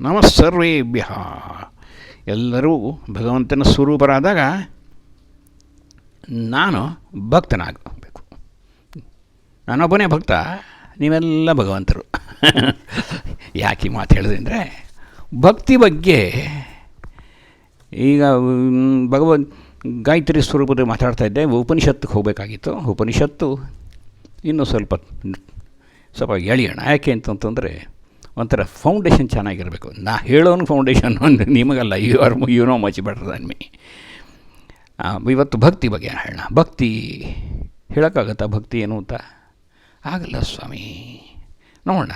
ನಮಸ್ಸರ್ವೇಭ್ಯ ಎಲ್ಲರೂ ಭಗವಂತನ ಸ್ವರೂಪರಾದಾಗ ನಾನು ಭಕ್ತನಾಗಬೇಕು. ನಾನೊಬ್ಬನೇ ಭಕ್ತ ನೀವೆಲ್ಲ ಭಗವಂತರು. ಯಾಕೆ ಮಾತು ಹೇಳಿದೆ ಅಂದರೆ ಭಕ್ತಿ ಬಗ್ಗೆ ಈಗ ಮ್, ಭಗವನ್ ಗಾಯತ್ರಿ ಸ್ವರೂಪದ ಮಾತಾಡ್ತಾ ಇದ್ದೆ ಉಪನಿಷತ್ತಿಗೆ ಹೋಗಬೇಕಾಗಿತ್ತು. ಉಪನಿಷತ್ತು ಇನ್ನೂ ಸ್ವಲ್ಪ ಸ್ವಲ್ಪ ಎಳೆಯೋಣ. ಯಾಕೆ ಅಂತಂತಂದರೆ ಒಂಥರ ಫೌಂಡೇಶನ್ ಚೆನ್ನಾಗಿರಬೇಕು. ನಾ ಹೇಳೋನು ಫೌಂಡೇಶನ್ ಅಂದರೆ ನಿಮಗಲ್ಲ you are you know much better than me ಇವತ್ತು ಭಕ್ತಿ ಬಗ್ಗೆ ಹೇಳೋಣ. ಭಕ್ತಿ ಹೇಳೋಕ್ಕಾಗತ್ತಾ ಭಕ್ತಿ ಏನು ಅಂತ ಆಗಲ್ಲ ಸ್ವಾಮಿ. ನೋಡೋಣ.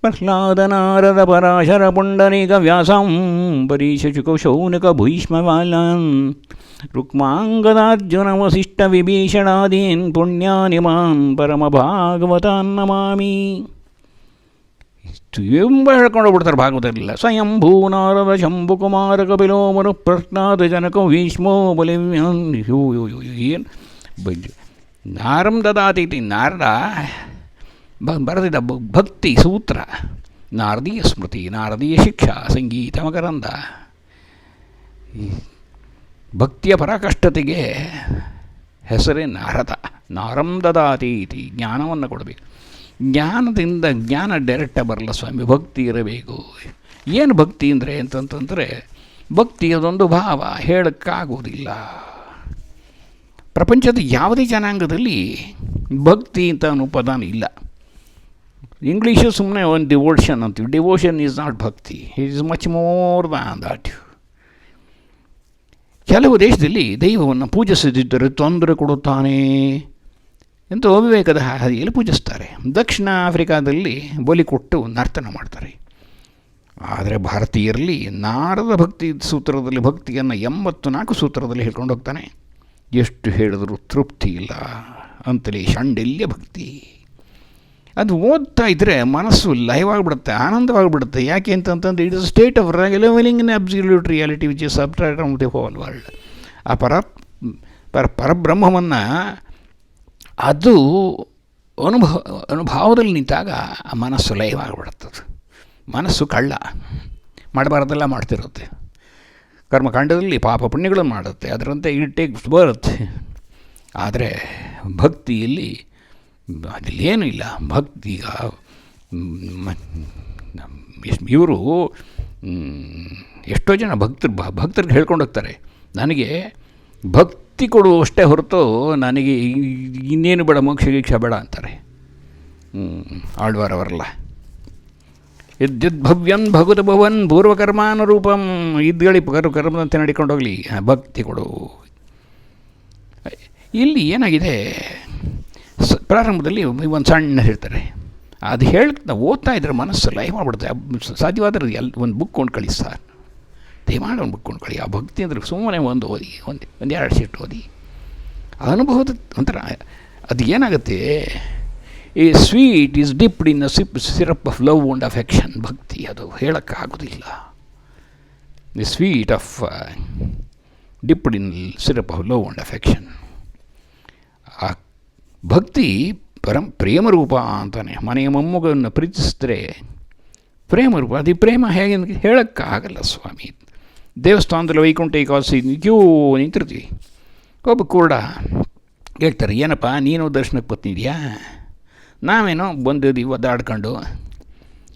ಪ್ರಹ್ಲಾದ ನಾರದ ಪರಾಶರ ಪುಂಡರೀಕ ವ್ಯಾಸಂ ಪರೀಶ ಶುಕೌಶೌನಕ ಭೀಷ್ಮವಾಲನ್ ರುಕ್ಮಾಂಗದಾರ್ಜುನ ವಸಿಷ್ಠ ವಿಭೀಷಣಾದೀನ್ ಪುಣ್ಯಾನಿ ಮಾಂ ಪರಮ ಭಾಗವತಾನ್ ತುಂಬ ಹೇಳ್ಕೊಂಡು ಹೋಗ್ಬಿಡ್ತಾರೆ ಭಾಗವತದಲ್ಲ. ಸ್ವಯಂಭೂ ನಾರದ ಶಂಭು ಕುಮಾರ ಕಪಿಲೋ ಮನು ಪ್ರಶ್ನಾದ ಜನಕ ಭೀಷ್ಮೋ ಬಲಿವ್ಯಾನ್. ಯೋ ಯೋ ಯೋ ಏನು? ನಾರಂ ದದಾತೀತಿ ನಾರದ ಬರೆದಿದ್ದ ಭಕ್ತಿ ಸೂತ್ರ, ನಾರದೀಯ ಸ್ಮೃತಿ, ನಾರದೀಯ ಶಿಕ್ಷಾ, ಸಂಗೀತ ಮಕರಂದ. ಭಕ್ತಿಯ ಪರಾಕಷ್ಟತೆಗೆ ಹೆಸರೇ ನಾರದ. ನಾರಂ ದದಾತೀತಿ ಜ್ಞಾನವನ್ನು ಕೊಡಬೇಕು. ಜ್ಞಾನದಿಂದ ಜ್ಞಾನ ಡೈರೆಕ್ಟಾಗಿ ಬರಲ್ಲ ಸ್ವಾಮಿ, ಭಕ್ತಿ ಇರಬೇಕು. ಏನು ಭಕ್ತಿ ಅಂದರೆ ಅಂತಂತಂದರೆ ಭಕ್ತಿ ಅದೊಂದು ಭಾವ ಹೇಳೋಕ್ಕಾಗೋದಿಲ್ಲ ಪ್ರಪಂಚದ ಯಾವುದೇ ಜನಾಂಗದಲ್ಲಿ ಭಕ್ತಿ ಅಂತ ಅನ್ನೋ ಇಲ್ಲ. ಇಂಗ್ಲೀಷು ಸುಮ್ಮನೆ ಒಂದು ಡಿವೋಷನ್ ಅಂತೀವಿ. ಡಿವೋಷನ್ ಈಸ್ ನಾಟ್ ಭಕ್ತಿ. It is much more than that ಕೆಲವು ದೇಶದಲ್ಲಿ ದೈವವನ್ನು ಪೂಜಿಸದಿದ್ದರೆ ತೊಂದರೆ ಕೊಡುತ್ತಾನೆ. ಎಂದು ವಿವೇಕದ ಹಾದಿಯಲ್ಲಿ ಪೂಜಿಸ್ತಾರೆ. ದಕ್ಷಿಣ ಆಫ್ರಿಕಾದಲ್ಲಿ ಬಲಿ ಕೊಟ್ಟು ನರ್ತನ ಮಾಡ್ತಾರೆ. ಆದರೆ ಭಾರತೀಯರಲ್ಲಿ ನಾರದ ಭಕ್ತಿ ಸೂತ್ರದಲ್ಲಿ ಭಕ್ತಿಯನ್ನು ಎಂಬತ್ತು ನಾಲ್ಕು ಸೂತ್ರದಲ್ಲಿ ಹೇಳ್ಕೊಂಡು ಹೋಗ್ತಾನೆ. ಎಷ್ಟು ಹೇಳಿದರೂ ತೃಪ್ತಿ ಇಲ್ಲ. ಅಂತಲೇ ಶಾಂಡಿಲ್ಯ ಭಕ್ತಿ. ಅದು ಓದ್ತಾ ಇದ್ದರೆ ಮನಸ್ಸು ಲೈವ್ ಆಗಿಬಿಡುತ್ತೆ ಆನಂದವಾಗಿಬಿಡುತ್ತೆ. ಯಾಕೆ ಅಂತಂತಂದ್ರೆ it is state of levelling in absolute reality which is subtract of the whole world ಆ ಪರ ಪರ ಪರಬ್ರಹ್ಮವನ್ನು ಅದು ಅನುಭವ, ಅನುಭವದಲ್ಲಿ ನಿಂತಾಗ ಆ ಮನಸ್ಸು ಲಯವಾಗಿಬಿಡುತ್ತದೆ. ಮನಸ್ಸು ಕಳ್ಳ. ಮಾಡಬಾರ್ದೆಲ್ಲ ಮಾಡ್ತಿರುತ್ತೆ. ಕರ್ಮಕಾಂಡದಲ್ಲಿ ಪಾಪ ಪುಣ್ಯಗಳನ್ನು ಮಾಡುತ್ತೆ. ಅದರಂತೆ ಟೇಕ್ಸ್ ಬರುತ್ತೆ ಆದರೆ ಭಕ್ತಿಯಲ್ಲಿ ಅದಿಲ್ಲೇನೂ ಇಲ್ಲ. ಭಕ್ತಿ ಈಗ ಇವರು ಎಷ್ಟೋ ಜನ ಭಕ್ತರು, ಭಕ್ತರಿಗೆ ಹೇಳ್ಕೊಂಡು ಹೋಗ್ತಾರೆ. ನನಗೆ ಭಕ್ತಿ ಕೊಡುವಷ್ಟೇ ಹೊರತು ನನಗೆ ಇನ್ನೇನು ಬೇಡ, ಮೋಕ್ಷ ಗೀಕ್ಷ ಬೇಡ ಅಂತಾರೆ. ಆಳ್ವಾರವರಲ್ಲ. ಭವ್ಯನ್ ಭಗವತ ಭವನ್ ಪೂರ್ವಕರ್ಮಾನುರೂಪಂ, ಇದ್ಗಳಿ ಕರು ಕರ್ಮದಂತೆ ನಡಿಕೊಂಡು ಹೋಗಲಿ ಭಕ್ತಿ ಕೊಡು. ಇಲ್ಲಿ ಏನಾಗಿದೆ? ಪ್ರಾರಂಭದಲ್ಲಿ ಒಂದು ಸಣ್ಣ ಹೇಳ್ತಾರೆ. ಅದು ಹೇಳ್ತಾ ಓದ್ತಾ ಇದ್ರೆ ಮನಸ್ಸು ಲೈವ್ ಮಾಡಿಬಿಡುತ್ತೆ. ಸಾಧ್ಯವಾದ್ರೆ ಎಲ್, ಒಂದು ಬುಕ್ ಕೊಂಡು ಕಳಿಸಿ ಸರ್. ದಯಮಾಡಿ ಬುಕ್ ಕೊಂಡು ಆ ಭಕ್ತಿ ಅಂದರೆ ಸುಮ್ಮನೆ ಒಂದು ಓದಿ, ಒಂದು ಒಂದು ಎರಡು ಸೀಟ್ ಓದಿ. ಅನುಭವದ ಒಂಥರ, ಅದು ಏನಾಗುತ್ತೆ? ಈ sweet is dipped in a sip, syrup of love and affection. ಭಕ್ತಿ ಅದು ಹೇಳೋಕ್ಕಾಗೋದಿಲ್ಲ. The sweet of dipped in syrup of love and affection. ಆ ಭಕ್ತಿ ಪರಂ ಪ್ರೇಮರೂಪ ಅಂತಾನೆ. ಮನೆಯ ಮೊಮ್ಮಗನ್ನು ಪ್ರೀತಿಸಿದ್ರೆ ಪ್ರೇಮರೂಪ ಅದು ಪ್ರೇಮ ಹೇಗೆ ಹೇಳೋಕ್ಕಾಗಲ್ಲ ಸ್ವಾಮಿ. ದೇವಸ್ಥಾನದಲ್ಲಿ ವೈಕುಂಠ ಏಕಾದಶಿ ಕ್ಯೂ ನಿಂತಿರ್ತೀವಿ. ಒಬ್ಬ ಕೂಡ ಹೇಳ್ತಾರೆ, ಏನಪ್ಪ, ನೀನು ದರ್ಶನಕ್ಕೆ ಬರ್ತಿದ್ಯಾ? ನಾವೇನೋ ಬಂದಿದ್ದೀವಿ ಒದ್ದಾಡ್ಕೊಂಡು.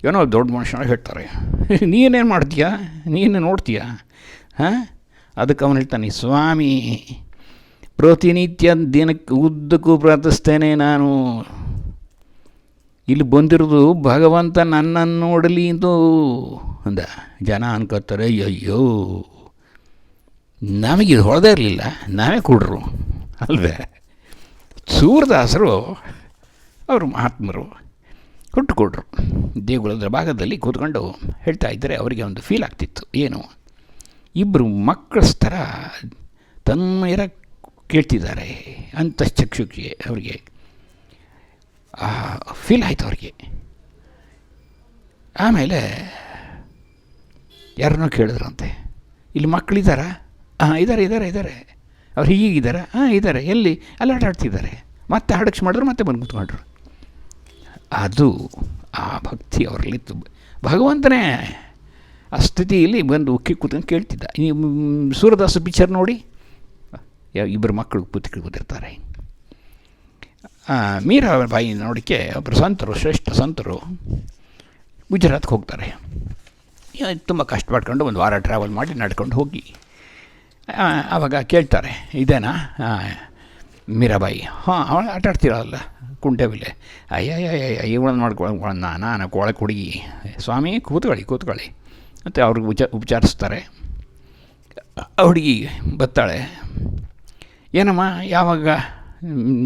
ಏನೋ ದೊಡ್ಡ ಮನುಷ್ಯನ ಹೇಳ್ತಾರೆ, ನೀನೇನು ಮಾಡ್ತೀಯಾ? ನೀನು ನೋಡ್ತೀಯಾ? ಹಾಂ? ಅದಕ್ಕೆ ಅವನು ಹೇಳ್ತಾನೆ, ಸ್ವಾಮಿ ಪ್ರತಿನಿತ್ಯ ದಿನಕ್ಕೆ ಉದ್ದಕ್ಕೂ ಪ್ರಾರ್ಥಿಸ್ತೇನೆ ನಾನು. ಇಲ್ಲಿ ಬಂದಿರೋದು ಭಗವಂತ ನನ್ನನ್ನು ನೋಡಲಿ ಎಂದು. ಅಂದ. ಜನ ಅನ್ಕೋತಾರೆ ಅಯ್ಯೋ ನಮಗೆ ಇದು ಹೊಡೆದೇ ಇರಲಿಲ್ಲ, ನಾವೇ ಕೊಡ್ರು. ಅಲ್ವೇ? ಸೂರದಾಸರು ಅವರು ಮಹಾತ್ಮರು ಹುಟ್ಟುಕೊಡ್ರು ದೇಗುಲದ ಭಾಗದಲ್ಲಿ ಕೂತ್ಕೊಂಡು ಹೇಳ್ತಾ ಇದ್ದರೆ ಅವರಿಗೆ ಒಂದು ಫೀಲ್ ಆಗ್ತಿತ್ತು. ಏನು? ಇಬ್ಬರು ಮಕ್ಕಳ ಥರ ತನ್ಮಯರ ಕೇಳ್ತಿದ್ದಾರೆ ಅಂತಶ್ಚಕ್ಷುಕ್ಕೆ ಅವರಿಗೆ. ಫೀಲ್ ಆಯಿತು ಅವ್ರಿಗೆ. ಆಮೇಲೆ ಯಾರನ್ನೋ ಕೇಳಿದ್ರಂತೆ. ಇಲ್ಲಿ ಮಕ್ಕಳಿದ್ದಾರಾ ಹಾಂ ಇದ್ದಾರೆ ಇದ್ದಾರೆ ಇದ್ದಾರೆ ಅವ್ರು ಹೀಗಿದ್ದಾರೆ ಹಾಂ ಇದ್ದಾರೆ ಎಲ್ಲಿ? ಅಲ್ಲಿ ಆಟಾಡ್ತಿದ್ದಾರೆ ಮತ್ತೆ ಹಡಕ್ಸ್ ಮಾಡಿದ್ರು, ಮತ್ತೆ ಬಂದು ಕೂತ್ಕೊಂಡ್ರು. ಅದು ಆ ಭಕ್ತಿ ಅವರಲ್ಲಿತ್ತು. ಭಗವಂತನೇ ಆ ಸ್ಥಿತಿಯಲ್ಲಿ ಬಂದು ಉಕ್ಕಿ ಕೂತ್ಕೊಂಡು ಕೇಳ್ತಿದ್ದ. ನೀವು ಸೂರದಾಸ ಪಿಕ್ಚರ್ ನೋಡಿ. ಇಬ್ಬರು ಮಕ್ಕಳು ಕೂತ್ಕೊಂಡು ಕೂತಿರ್ತಾರೆ ಮೀರಾ ಬಾಯಿ ನೋಡಿಕೆ ಒಬ್ಬರು ಸಂತರು ಶ್ರೇಷ್ಠ ಸಂತರು ಗುಜರಾತ್ಗೆ ಹೋಗ್ತಾರೆ. ತುಂಬ ಕಷ್ಟಪಡ್ಕೊಂಡು ಒಂದು ವಾರ ಟ್ರಾವೆಲ್ ಮಾಡಿ ನಡ್ಕೊಂಡು ಹೋಗಿ. ಆವಾಗ ಕೇಳ್ತಾರೆ, ಇದೇನಾ? ಮೀರಾಬಾಯಿ. ಹಾಂ, ಅವಳು ಆಟ ಆಡ್ತಿರಲ್ಲ ಕುಂಟೆಬಿಲ್ಲೆ. ಅಯ್ಯಯ್ಯ ಇವಳನ್ನ ಮಾಡ್ಕೊಳ್ಳೋ ನಾನು ಕೋಳ ಹುಡುಗಿ. ಸ್ವಾಮಿ, ಕೂತ್ಕೊಳ್ಳಿ ಕೂತ್ಕೊಳ್ಳಿ. ಮತ್ತು ಅವ್ರಿಗೆ ಉಚ ಉಪಚಾರಿಸ್ತಾರೆ ಹುಡುಗಿ ಬರ್ತಾಳೆ. ಏನಮ್ಮ, ಯಾವಾಗ?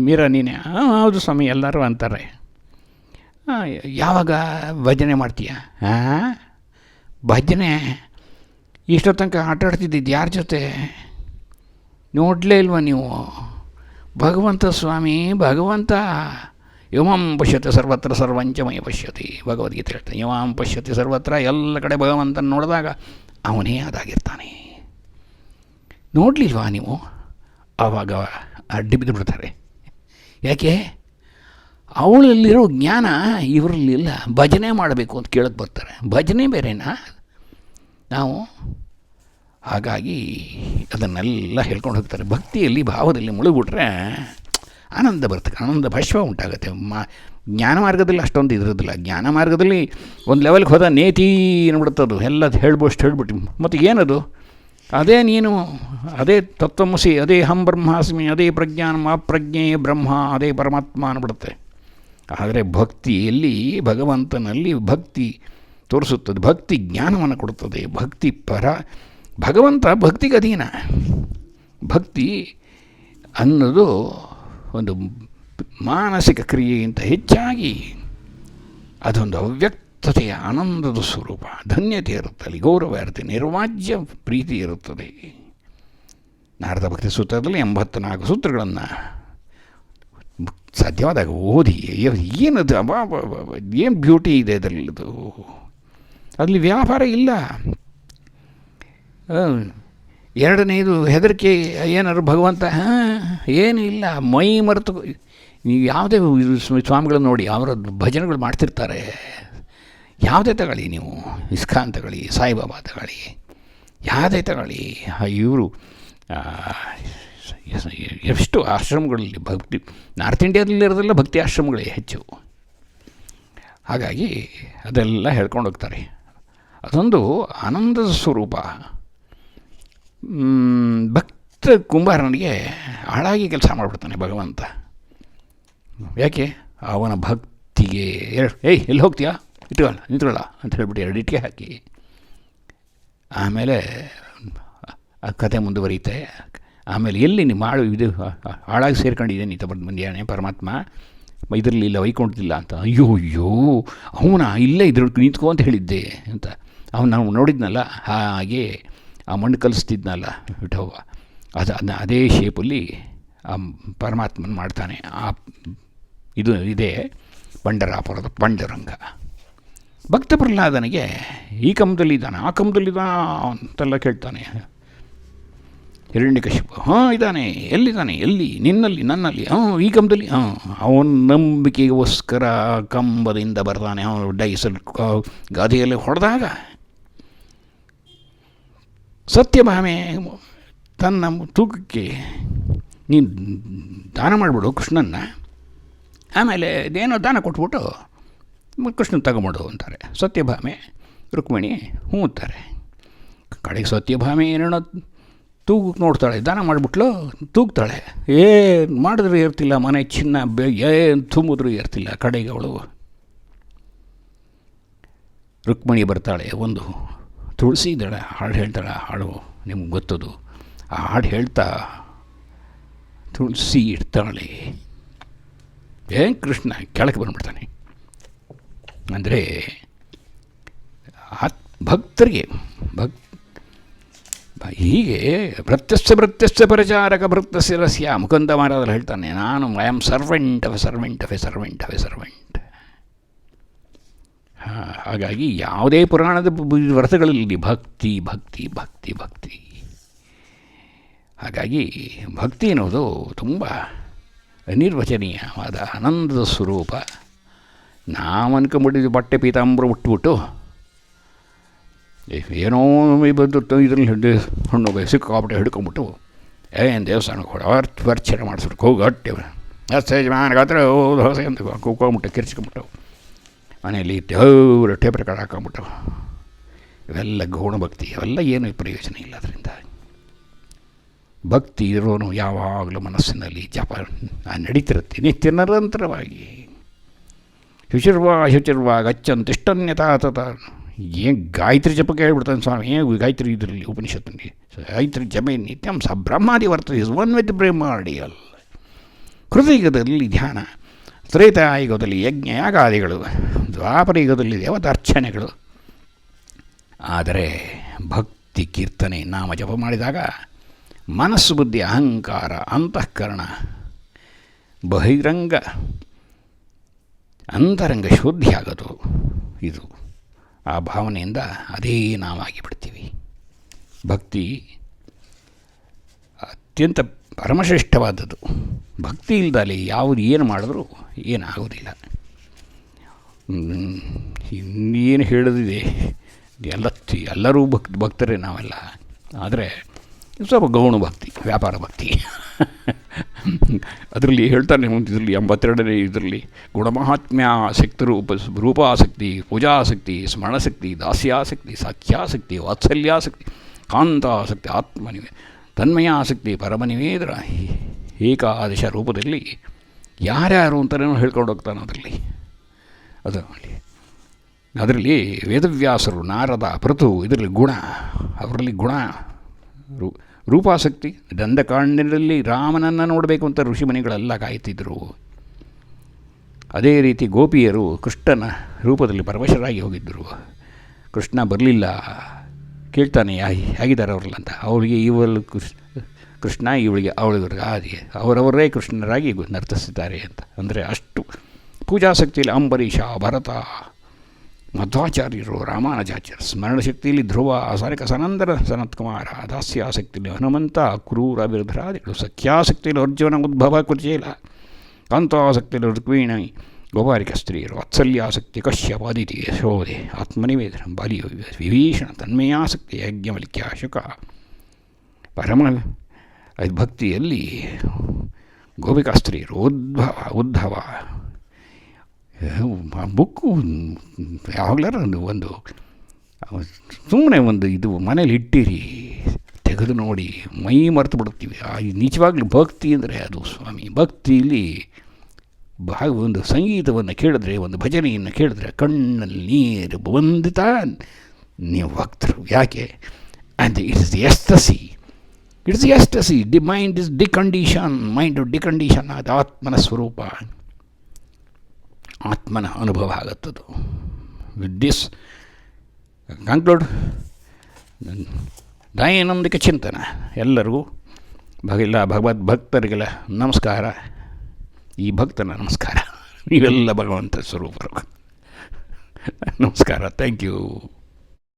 ಮೀರಾ ನೀನೆ? ಹಾಂ ಹೌದು ಸ್ವಾಮಿ, ಎಲ್ಲರೂ ಅಂತಾರೆ. ಯಾವಾಗ? ಭಜನೆ ಮಾಡ್ತೀಯ? ಹಾಂ ಭಜನೆ. ಇಷ್ಟೋ ತನಕ ಆಟಾಡ್ತಿದ್ದಿದ್ದು ಯಾರ ಜೊತೆ? ನೋಡಲೇ ಇಲ್ವಾ ನೀವು? ಭಗವಂತ ಸ್ವಾಮಿ, ಭಗವಂತ. ಯಮಾಂ ಪಶ್ಯತೆ ಸರ್ವತ್ರ ಸರ್ವಂಚಮಯ ಪಶ್ಯತಿ. ಭಗವದ್ಗೀತೆ ಹೇಳ್ತಾನೆ, ಯಮಾಂ ಪಶ್ಯತಿ ಸರ್ವತ್ರ. ಎಲ್ಲ ಕಡೆ ಭಗವಂತನ ನೋಡಿದಾಗ ಅವನೇ ಅದಾಗಿರ್ತಾನೆ. ನೋಡಲಿಲ್ವಾ ನೀವು? ಆವಾಗ ಅಡ್ಡಿ ಬಿದ್ದು ಬಿಡ್ತಾರೆ ಯಾಕೆ? ಅವಳಲ್ಲಿರೋ ಜ್ಞಾನ ಇವರಲ್ಲಿಲ್ಲ ಭಜನೆ ಮಾಡಬೇಕು ಅಂತ ಕೇಳಕ್ಕೆ ಬರ್ತಾರೆ. ಭಜನೆ ಬೇರೆನಾ? ನಾವು ಹಾಗಾಗಿ ಅದನ್ನೆಲ್ಲ ಹೇಳ್ಕೊಂಡು ಹೋಗ್ತಾರೆ. ಭಕ್ತಿಯಲ್ಲಿ, ಭಾವದಲ್ಲಿ ಮುಳುಗ್ಬಿಟ್ರೆ ಆನಂದ ಬರ್ತದೆ ಆನಂದ ಭಾಷ್ಯ ಉಂಟಾಗುತ್ತೆ. ಮಾ, ಜ್ಞಾನ ಮಾರ್ಗದಲ್ಲಿ ಅಷ್ಟೊಂದು ಇರೋದಿಲ್ಲ ಜ್ಞಾನ ಮಾರ್ಗದಲ್ಲಿ ಒಂದು ಲೆವೆಲ್ಗೆ ಹೋದ ನೇತಿ ಅನ್ಬಿಡುತ್ತದು ಎಲ್ಲ ಹೇಳ್ಬೋಷ್ಟು ಹೇಳ್ಬಿಟ್ಟು. ಮತ್ತು ಏನದು? ಅದೇ ನೀನು, ಅದೇ ತತ್ವಮಸಿ ಅದೇ ಹಂ ಬ್ರಹ್ಮಾಸ್ಮಿ, ಅದೇ ಪ್ರಜ್ಞಾನ ಅಪ್ರಜ್ಞೆ ಬ್ರಹ್ಮ, ಅದೇ ಪರಮಾತ್ಮ ಅನ್ಬಿಡುತ್ತೆ. ಆದರೆ ಭಕ್ತಿಯಲ್ಲಿ ಭಗವಂತನಲ್ಲಿ ಭಕ್ತಿ ತೋರಿಸುತ್ತದೆ, ಭಕ್ತಿ ಜ್ಞಾನವನ್ನು ಕೊಡುತ್ತದೆ, ಭಕ್ತಿ ಪರ, ಭಗವಂತ ಭಕ್ತಿಗೆ ಅಧೀನ. ಭಕ್ತಿ ಅನ್ನೋದು ಒಂದು ಮಾನಸಿಕ ಕ್ರಿಯೆಗಿಂತ ಹೆಚ್ಚಾಗಿ ಅದೊಂದು ಅವ್ಯಕ್ತತೆಯ ಆನಂದದ ಸ್ವರೂಪ. ಧನ್ಯತೆ ಇರುತ್ತೆ ಅಲ್ಲಿ ಗೌರವ ಇರುತ್ತೆ, ನಿರ್ವಾಜ್ಯ ಪ್ರೀತಿ ಇರುತ್ತದೆ. ನಾರದ ಭಕ್ತಿ ಸೂತ್ರದಲ್ಲಿ ಎಂಬತ್ತು ನಾಲ್ಕು ಸೂತ್ರಗಳನ್ನು ಸಾಧ್ಯವಾದಾಗ ಓದಿ ಏನದು ಏನು ಬ್ಯೂಟಿ ಇದೆ ಅದರಲ್ಲಿದು ಅಲ್ಲಿ ವ್ಯಾಪಾರ ಇಲ್ಲ. ಎರಡನೇದು ಹೆದರಿಕೆ, ಏನಾದ್ರು ಭಗವಂತ, ಹಾಂ, ಏನೂ ಇಲ್ಲ, ಮೈ ಮರೆತು, ನೀವು ಯಾವುದೇ ಸ್ವಾಮಿಗಳನ್ನ ನೋಡಿ, ಅವರ ಭಜನೆಗಳು ಮಾಡ್ತಿರ್ತಾರೆ. ಯಾವುದೇ ತಗೊಳ್ಳಿ ನೀವು, ಇಸ್ಕಾನ್ ತಗೊಳ್ಳಿ, ಸಾಯಿಬಾಬಾ ತಗೊಳ್ಳಿ, ಯಾವುದೇ ತಗೊಳ್ಳಿ. ಇವರು ಎಷ್ಟು ಆಶ್ರಮಗಳಲ್ಲಿ ಭಕ್ತಿ, ನಾರ್ತ್ ಇಂಡಿಯಾದಲ್ಲಿ ಇರೋದೆಲ್ಲ ಭಕ್ತಿ ಆಶ್ರಮಗಳೇ ಹೆಚ್ಚು. ಹಾಗಾಗಿ ಅದೆಲ್ಲ ಹೇಳ್ಕೊಂಡು ಹೋಗ್ತಾರೆ. ಅದೊಂದು ಆನಂದದ ಸ್ವರೂಪ. ಭಕ್ತ ಕುಂಬಾರನಿಗೆ ಹಾಳಾಗಿ ಕೆಲಸ ಮಾಡಿಬಿಡ್ತಾನೆ ಭಗವಂತ. ಯಾಕೆ? ಅವನ ಭಕ್ತಿಗೆ ಎರಡು, ಏಯ್, ಎಲ್ಲಿ ಹೋಗ್ತೀಯಾ? ಇಟ್ಕೊಳ್ಳ, ನಿಂತ್ಕೊಳ್ಳ ಅಂತ ಹೇಳ್ಬಿಟ್ಟು ಎರಡು ಇಟ್ಟಿಗೆ ಹಾಕಿ. ಆಮೇಲೆ ಆ ಕತೆ ಮುಂದುವರಿಯುತ್ತೆ. ಆಮೇಲೆ ಎಲ್ಲಿ ನಿಮ್ಮ ಹಾಳು ಇದು ಹಾಳಾಗಿ ಸೇರ್ಕೊಂಡಿದ್ದೇನೆ ಈತ ಬಂದು ಬಂದಿಯಾನೆ ಪರಮಾತ್ಮ? ಇದರಲ್ಲಿ ಇಲ್ಲ ವೈಕೊಂಡಿಲ್ಲ ಅಂತ. ಅಯ್ಯೋ ಅಯ್ಯೋ, ಅವನ ಇಲ್ಲೇ ಇದ್ರೊಳಗೆ ನಿಂತ್ಕೊ ಅಂತ ಹೇಳಿದ್ದೆ ಅಂತ. ಅವನು ನಾವು ನೋಡಿದ್ನಲ್ಲ, ಹಾಗೆ ಆ ಮಣ್ಣು ಕಲಿಸ್ತಿದ್ನಲ್ಲ ವಿಠವ್ವ ಅದು ಅದನ್ನ ಅದೇ ಶೇಪಲ್ಲಿ ಆ ಪರಮಾತ್ಮನ ಮಾಡ್ತಾನೆ. ಆ, ಇದು ಇದೆ ಬಂಡರಾಪುರದ ಪಂಡರಂಗ ಭಕ್ತ ಪ್ರಹ್ಲಾದನಿಗೆ ಈ ಕಮದಲ್ಲಿದ್ದಾನೆ ಆ ಕಮದಲ್ಲಿದ್ದಾನ ಅಂತೆಲ್ಲ ಕೇಳ್ತಾನೆ. ಹಿರಣ್ಯಕಶಿಪು ಹಾಂ, ಇದ್ದಾನೆ, ಎಲ್ಲಿದ್ದಾನೆ, ಎಲ್ಲಿ, ನಿನ್ನಲ್ಲಿ, ನನ್ನಲ್ಲಿ, ಹಾಂ, ಈ ಕಂಬದಲ್ಲಿ, ಹಾಂ, ಅವನ ನಂಬಿಕೆಗೋಸ್ಕರ ಕಂಬದಿಂದ ಬರ್ತಾನೆ ಅವನು ಡೈಸಲ್ ಗಾದೆಯಲ್ಲಿ ಹೊಡೆದಾಗ ಸತ್ಯಭಾಮೆ ತನ್ನ ತೂಕಕ್ಕೆ, ನೀನು ದಾನ ಮಾಡಿಬಿಡು, ಕೃಷ್ಣನ್ನ. ಆಮೇಲೆ ಇದೇನೋ ದಾನ ಕೊಟ್ಬಿಟ್ಟು ಕೃಷ್ಣ ತಗೊಂಬಿಡು ಅಂತಾರೆ. ಸತ್ಯಭಾಮೆ, ರುಕ್ಮಿಣಿ ಹ್ಞೂ ಕಡೆಗೆ ಸತ್ಯಭಾಮೆ ಏನೇನೋ ತೂಗಕ್ಕೆ ನೋಡ್ತಾಳೆ, ದಾನ ಮಾಡಿಬಿಟ್ಲು, ತೂಗ್ತಾಳೆ. ಏನು ಮಾಡಿದ್ರು ಇರ್ತಿಲ್ಲ ಮನೆ ಚಿನ್ನ ಬೆ, ಏನು ತುಂಬಿದ್ರೂ ಇರ್ತಿಲ್ಲ ಕಡೆಗೆ ಅವಳು. ರುಕ್ಮಣಿ ಬರ್ತಾಳೆ, ಒಂದು ತುಳಸಿ ಇದ್ದಾಳೆ ಹಾಡು ಹೇಳ್ತಾಳೆ ಹಾಡು ನಿಮ್ಗೆ ಗೊತ್ತದು. ಆ ಹಾಡು ಹೇಳ್ತಾ ತುಳಸಿ ಇಡ್ತಾಳೆ. ಏನು ಕೃಷ್ಣ ಕೆಳಗೆ ಬಂದ್ಬಿಡ್ತಾನೆ. ಅಂದರೆ, ಆ ಭಕ್ತರಿಗೆ ಭಕ್ ಹೀಗೆ ಭೃತ್ಯಸ್ಥ ಭೃತ್ಯಸ್ಥ ಪರಿಚಾರಕ ವೃತ್ತ ಶಿರಸ್ಯ ಮುಕುಂದ ಮಹಾರಾಜರು ಹೇಳ್ತಾನೆ, ನಾನು I am servant a servant a servant a servant. ಹಾಗಾಗಿ ಯಾವುದೇ ಪುರಾಣದ ವ್ರತಗಳಲ್ಲಿ ಭಕ್ತಿ ಭಕ್ತಿ ಭಕ್ತಿ ಭಕ್ತಿ. ಹಾಗಾಗಿ ಭಕ್ತಿ ಅನ್ನೋದು ತುಂಬ ಅನಿರ್ವಚನೀಯವಾದ ಆನಂದದ ಸ್ವರೂಪ. ನಾವು ಬಟ್ಟೆ ಪೀತಾಂಬ್ರ ಉಟ್ಬಿಟ್ಟು ಏನೋ ಬಂದು ಇದರಲ್ಲಿ ಹಣ್ಣು ಸಿಕ್ಕಾಪಟ್ಟೆ ಹಿಡ್ಕೊಂಬಿಟ್ಟು ಏನು ದೇವಸ್ಥಾನಕ್ಕೆ ಹೊಡ ಅರ್ಥ ಅರ್ಚನೆ ಮಾಡಿಸ್ಬಿಟ್ಟು ಹೋಗಿ, ಅಟ್ಟೆ ಅಷ್ಟೇ ಯಜಮಾನಗಾದ್ರೆ ಹೌದು ಹೊಸ ಅಂತ ಕೂಕೊಂಬಿಟ್ಟು ಕಿರ್ಚ್ಕೊಂಬಿಟ್ಟು, ಮನೆಯಲ್ಲಿ ದೇವ್ರ ಟೇಪರ್ ಕಡೆ ಹಾಕೊಂಬಿಟ್ಟು, ಇವೆಲ್ಲ ಗೌಣ ಭಕ್ತಿ ಅವೆಲ್ಲ ಏನು ಪ್ರಯೋಜನ ಇಲ್ಲ ಅದರಿಂದ. ಭಕ್ತಿ ಇರೋನು ಯಾವಾಗಲೂ ಮನಸ್ಸಿನಲ್ಲಿ ಜಪ ನಡೀತಿರುತ್ತೆ ನಿತ್ಯ ನಿರಂತರವಾಗಿ. ಶುಚಿರ್ವಾ ಶುಚಿರ್ವಾ ಗಚ್ಚಂತಿಷ್ಟನ್ಯತಾ ತತ ಏನು ಗಾಯತ್ರಿ ಜಪಕ್ಕೆ ಹೇಳ್ಬಿಡ್ತಾನೆ ಸ್ವಾಮಿ? ಏನು ಗಾಯತ್ರಿ ಇದರಲ್ಲಿ ಉಪನಿಷತ್ತಿನಲ್ಲಿ ಗಾಯತ್ರಿ ಜಪೆ ನಿತ್ಯಂ ಸ ಬ್ರಹ್ಮಾದಿ ವರ್ತದೆ. ಇಸ್ ಒನ್ ವಿತ್ ಬ್ರಹ್ಮಾಡಿಯಲ್ ಕೃತಯುಗದಲ್ಲಿ ಧ್ಯಾನ, ತ್ರೇತಾಯುಗದಲ್ಲಿ ಯಜ್ಞ, ಯಾಗಾದಿಗಳು, ದ್ವಾಪರಯುಗದಲ್ಲಿ ದೇವತಾರ್ಚನೆಗಳು ಆದರೆ ಭಕ್ತಿ, ಕೀರ್ತನೆ, ನಾಮ ಜಪ ಮಾಡಿದಾಗ ಮನಸ್ಸು ಬುದ್ಧಿ, ಅಹಂಕಾರ, ಅಂತಃಕರಣ, ಬಹಿರಂಗ, ಅಂತರಂಗ ಶುದ್ಧಿ ಆಗೋದು ಇದು ಆ ಭಾವನೆಯಿಂದ ಅದೇ ನಾವಾಗಿ ಬಿಡ್ತೀವಿ ಭಕ್ತಿ ಅತ್ಯಂತ ಪರಮಶ್ರೇಷ್ಠವಾದದ್ದು. ಭಕ್ತಿ ಇಲ್ದಲ್ಲಿ ಯಾವುದು ಏನು ಮಾಡಿದ್ರೂ ಏನಾಗೋದಿಲ್ಲ. ಇನ್ನೇನು ಹೇಳೋದಿದೆ. ಎಲ್ಲ, ಎಲ್ಲರೂ ಭಕ್ ಭಕ್ತರೇ ನಾವೆಲ್ಲ. ಆದರೆ ಸ್ವಲ್ಪ ಗೌಣ ಭಕ್ತಿ, ವ್ಯಾಪಾರ ಭಕ್ತಿ. ಅದರಲ್ಲಿ ಹೇಳ್ತಾನೆ ಇದರಲ್ಲಿ ಎಂಬತ್ತೆರಡನೇ ಇದರಲ್ಲಿ ಗುಣಮಹಾತ್ಮ್ಯ ಆಸಕ್ತಿ ರೂಪ, ರೂಪಾಸಕ್ತಿ, ಪೂಜಾಸಕ್ತಿ ಸ್ಮರಣಾಸಕ್ತಿ ದಾಸ್ಯಾಸಕ್ತಿ, ಸಾಖ್ಯಾಸಕ್ತಿ, ವಾತ್ಸಲ್ಯಾಸಕ್ತಿ, ಕಾಂತಾಸಕ್ತಿ, ಆತ್ಮನಿವೆ, ತನ್ಮಯಾಸಕ್ತಿ, ಪರಮನಿವೇದ್ರ, ಏಕಾದಶ ರೂಪದಲ್ಲಿ ಯಾರ್ಯಾರು ಅಂತಲೇ ಹೇಳ್ಕೊಂಡು ಹೋಗ್ತಾನೆ ಅದರಲ್ಲಿ. ಅದು ಅದರಲ್ಲಿ ವೇದವ್ಯಾಸರು, ನಾರದ, ಪೃಥು, ಇದರಲ್ಲಿ ಗುಣ, ಅವರಲ್ಲಿ ಗುಣ, ರೂ ರೂಪಾಸಕ್ತಿ ದಂಡಕಾಂಡದಲ್ಲಿ ರಾಮನನ್ನು ನೋಡಬೇಕು ಅಂತ ಋಷಿಮುನಿಗಳೆಲ್ಲ ಕಾಯ್ತಿದ್ದರು ಅದೇ ರೀತಿ ಗೋಪಿಯರು ಕೃಷ್ಣನ ರೂಪದಲ್ಲಿ ಪರವಶರಾಗಿ ಹೋಗಿದ್ದರು ಕೃಷ್ಣ ಬರಲಿಲ್ಲ. ಕೇಳ್ತಾನೆ ಹೇಗಿದ್ದಾರೆ ಅವರಲ್ಲ ಅಂತ. ಅವಳಿಗೆ ಇವಳು ಕೃಷ್ಣ ಇವಳಿಗೆ, ಅವಳಿಗೆ ಆದಿ ಅವರವರೇ ಕೃಷ್ಣರಾಗಿ ನರ್ತಿಸಿದ್ದಾರೆ ಅಂತ. ಅಂದರೆ ಅಷ್ಟು ಪೂಜಾಸಕ್ತಿಯಲ್ಲಿ ಅಂಬರೀಷ, ಭರತ ಮಧ್ವಾಚಾರ್ಯರು ರಾಮಾನುಜಾಚಾರ್ಯ, ಸ್ಮರಣಶಕ್ತಿಯಲ್ಲಿ ಧ್ರುವ ಸಾರಿಕ ಸನಂದರ ಸನತ್ಕುಮಾರ ದಾಸ್ಯಾಸಕ್ತಿಯಲ್ಲಿ ಹನುಮಂತ, ಕ್ರೂರ ಬಿರುಧರಾದಿಗಳು ಸಖ್ಯಾಸಕ್ತಿಯಲ್ಲಿ ಅರ್ಜುನ, ಉದ್ಭವ ಕುಚೇಲ, ಕಾಂತಾಸಕ್ತಿಯಲ್ಲಿ ರುಕ್ಮಿಣಿ ಗೋಪಾರಿಕ ಸ್ತ್ರೀಯರು ವಾತ್ಸಲ್ಯಾಸಕ್ತಿ ಕಶ್ಯಪ ಅದಿತಿ ಯಶೋಧೆ ಆತ್ಮನಿವೇದನ ಬಾಲಿಯ ವಿಭೀಷಣ, ತನ್ಮಯಾಸಕ್ತಿ ಯಜ್ಞಮಲಿಕ್ಯ ಶುಕ ಪರಮ ಭಕ್ತಿಯಲ್ಲಿ ಗೋಪಿಕಾ ಸ್ತ್ರೀಯರು ಉದ್ಭವ, ಉದ್ಧವ ಬುಕ್ಕು ಯಾವಾಗ್ಲಾರ ಒಂದು ಒಂದು ಸುಮ್ಮನೆ ಒಂದು ಇದು ಮನೇಲಿ ಇಟ್ಟಿರಿ, ತೆಗೆದು ನೋಡಿ, ಮೈ ಮರೆತು ಬಿಡ್ತೀವಿ ಆ ನಿಜವಾಗ್ಲೂ ಭಕ್ತಿ ಅಂದರೆ ಅದು ಸ್ವಾಮಿ. ಭಕ್ತಿಯಲ್ಲಿ ಭಾಗ ಒಂದು ಸಂಗೀತವನ್ನು ಕೇಳಿದ್ರೆ, ಒಂದು ಭಜನೆಯನ್ನು ಕೇಳಿದ್ರೆ ಕಣ್ಣಲ್ಲಿ ನೀರು ಬಂದಿತ ನೀವು ಭಕ್ತರು. ಯಾಕೆ? And it's ecstasy it's ecstasy the mind is decondition mind decondition ಅದು ಆತ್ಮನ ಸ್ವರೂಪ. ಆತ್ಮನ ಅನುಭವ ಆಗತ್ತದು. ವಿತ್ ದಿಸ್ ಕಂಕ್ಲೂಡ್ ದೈನಂದಿಕ ಚಿಂತನ. ಎಲ್ಲರಿಗೂ ಭಗಿಲ್ಲ ಭಗವದ್ ಭಕ್ತರಿಗೆಲ್ಲ ನಮಸ್ಕಾರ. ಈ ಭಕ್ತನ ನಮಸ್ಕಾರ. ನೀವೆಲ್ಲ ಭಗವಂತ ಸ್ವರೂಪರು. ನಮಸ್ಕಾರ. Thank you